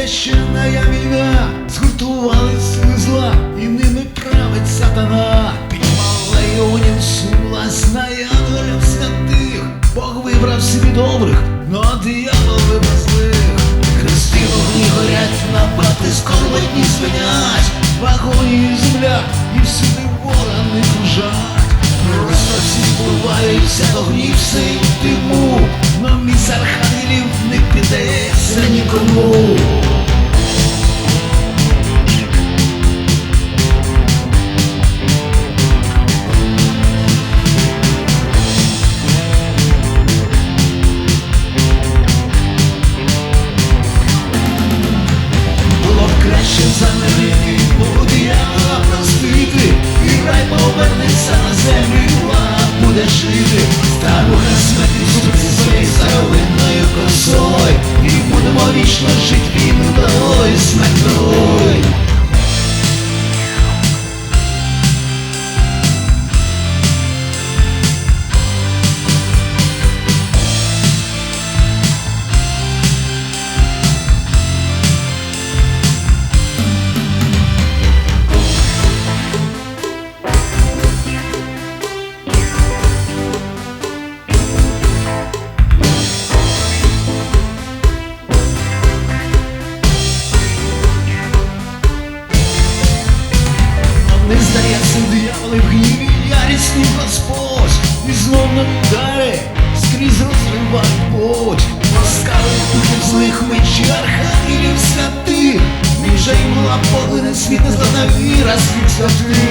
це ще ная війна, згуртували сили зла, і ними править сатана. Під малайонів власная доля святих, Бог вибрав собі добрих, ну, но диявол вибрав злих. Хрести вогні горять, на бати скорботні свинять, в агонії земля. Косою, і будемо вічно жити під удалої смертної. Не здається, дияволи в гніві, ярісні Господь, і знов на удари скрізь розривають путь. Ласкавий духів злих мечі архангелів святих, Міжа й мла поглине світ незламна віра світ святих.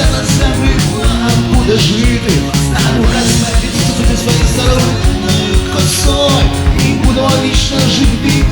Повернеться на землю, жить, буде жити. Старуха смерті ступити своєю старовинною косою, і будемо вічно жити під